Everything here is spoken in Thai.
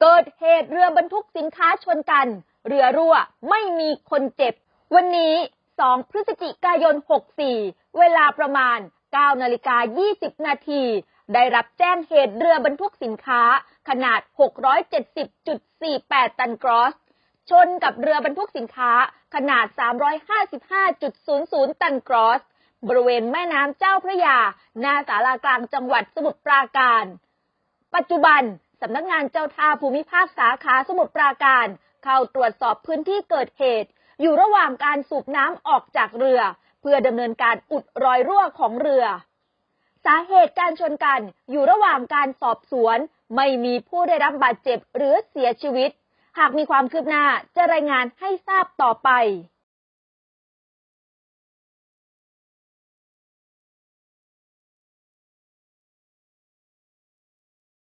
เกิดเหตุเรือบรรทุกสินค้าชนกัน เรือรั่วไม่มีคนเจ็บ วันนี้ 2 พฤศจิกายน 64 เวลาประมาณ 9 นาฬิกา 20 นาที ได้รับแจ้งเหตุเรือบรรทุกสินค้า ขนาด 670.48 ตันกรอส ชนกับเรือบรรทุกสินค้าขนาด 355.00 ตันกรอส บริเวณแม่น้ำเจ้าพระยา หน้าศาลากลางจังหวัดสมุทรปราการ ปัจจุบัน สำนักงานเจ้าท่าภูมิภาคสาขาสมุทรปราการ เข้าตรวจสอบพื้นที่เกิดเหตุ อยู่ระหว่างการสูบน้ำออกจากเรือ เพื่อดำเนินการอุดรอยรั่วของเรือ สาเหตุการชนกันอยู่ระหว่างการสอบสวน ไม่มีผู้ได้รับบาดเจ็บหรือเสียชีวิต หากมีความคืบหน้าจะรายงานให้ทราบต่อไป